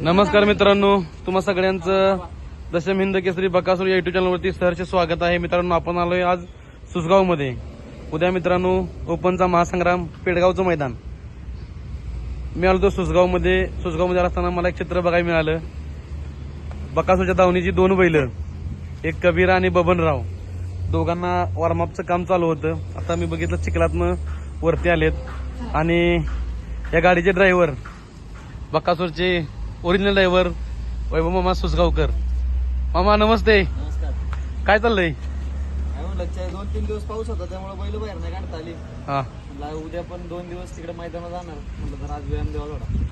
नमस्कार मित्रांनो तुम्हा सगळ्यांचं दशम हिंद केसरी बकासूर या युट्यूब चॅनलवरती सहर्ष स्वागत आहे. मित्रांनो आपण आलोय आज सुसगावमध्ये. उद्या मित्रांनो ओपनचा महासंग्राम पेडगावचं मैदान. मी आलो तो सुसगावमध्ये. सुसगावमध्ये असताना मला एक चित्र बघायला मिळालं. बकासूरच्या दावणीची दोन बैल एक कबीरा आणि बबनराव. दोघांना वॉर्मअपचं काम चालू होतं. आता मी बघितलं चिखलातनं वरती आलेत. आणि या गाडीचे ड्रायव्हर बकासूरचे ओरिजिनल ड्रायव्हर वैभव मामा सुसगावकर मामा नमस्ते. नमस्कार. काय चाललंय? काय म्हणलं चे- दोन तीन दिवस पाऊस होता त्यामुळे बैल बाहेर नाही काढता आली. हा. म्हणलं उद्या पण दोन दिवस तिकडे मैदानात जाणार. म्हणलं तर आज व्यायाम द्यावा थोडा.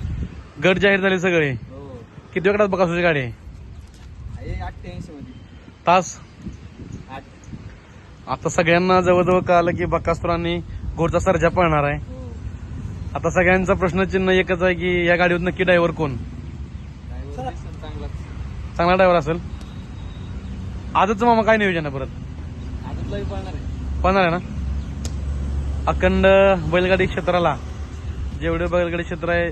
गट जाहीर झाले सगळे. हो. किती वेळात बकासूरची गाडी? आहे आहे अठ्ठ्याऐंशी मध्ये. तास? आठ. आता सगळ्यांना जवळजवळ कळालं की बकासूर आणि घोडचा सर्जा पळणार आहे. हो. आता सगळ्यांचा प्रश्नचिन्ह एकच आहे की या गाडीवर नक्की ड्रायव्हर कोण? चांगला ड्रायव्हर असेल. आजच मामा काय नियोजन आहे परत? पळणार आहे. ना? अखंड बैलगाडी क्षेत्राला जेवढे बैलगाडी क्षेत्र आहे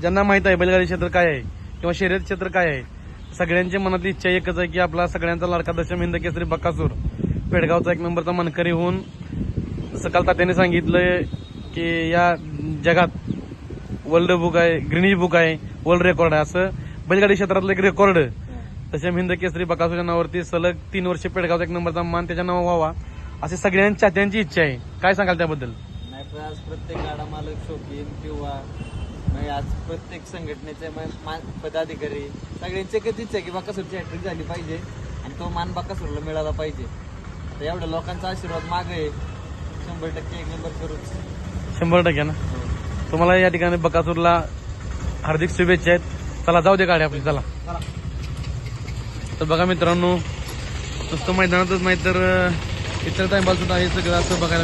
ज्यांना माहीत आहे बैलगाडी क्षेत्र काय आहे किंवा शर्यत क्षेत्र काय आहे सगळ्यांची मनातली इच्छा एकच आहे की आपला सगळ्यांचा लाडका दशम हिंद केसरी बक्कासूर पेडगावचा एक नंबरचा मनकरी होऊन जसं काल तात्याने सांगितलंय की या जगात वर्ल्ड बुक आहे ग्रीनिज बुक आहे वर्ल्ड रेकॉर्ड आहे असं बैलगाडी क्षेत्रातलं एक रेकॉर्ड दशम हिंद केसरी बकासूरच्या नावावरती सलग तीन वर्ष पेडगावचा एक नंबरचा मान त्याच्या नावा व्हावा अशी सगळ्यांच्या चाहत्यांची इच्छा आहे. काय सांगाल त्याबद्दल? नाही आज प्रत्येक गाडा मालक शौकीन किंवा आज प्रत्येक संघटनेचे पदाधिकारी सगळ्यांचे कधीच आहे की बाकासूरची हॅट्रिक झाली पाहिजे आणि तो मान बाकासूरला मिळाला पाहिजे. आता एवढ्या लोकांचा आशीर्वाद माग आहे. शंभर टक्के एक नंबर करूच. शंभर टक्के ना? तुम्हाला या ठिकाणी बकासूरला हार्दिक शुभेच्छा आहेत. चला जाऊ दे गाडी आपली चला तर बघा मित्रांनो नुसतं मैदानातच नाही तर इतर टाइमपास सुद्धा हे सगळं असं बघायला.